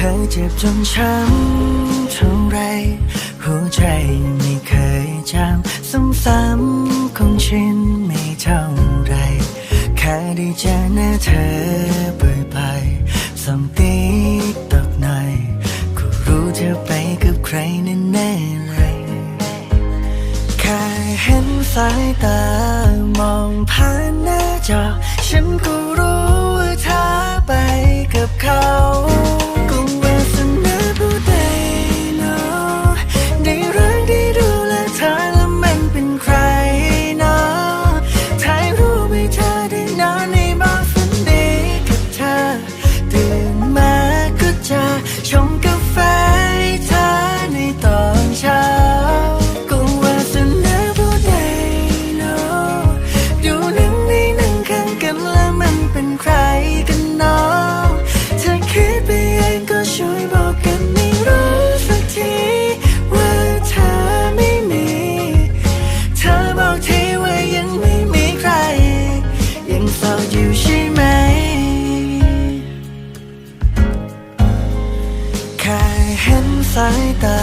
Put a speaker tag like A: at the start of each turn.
A: เคยเจ็บจนช้ำเท่าไรหัวใจไม่เคยจำซ้ำๆคงชินไม่เท่าไร แค่ได้เจอหน้าเธอบ่อยๆสัมตีตอกหน่อยก็รู้เธอไปกับใครแน่ๆเลยแค่เห็นสายตามองผ่านหน้าจอ ฉันก็รู้ว่าเธอไปกับเขา เช้าก็วาสาผู้ใดเนาะดูหนังในหนังข้างกันแล้วมันเป็นใครกันเนาะถ้าคิดไปเองก็ช่วยบอกกันไม่รู้สักทีว่าเธอไม่มี เธอบอกทีว่ายังไม่มีใคร ยังเศร้าอยู่ใช่ไหมแค่เห็นสายตา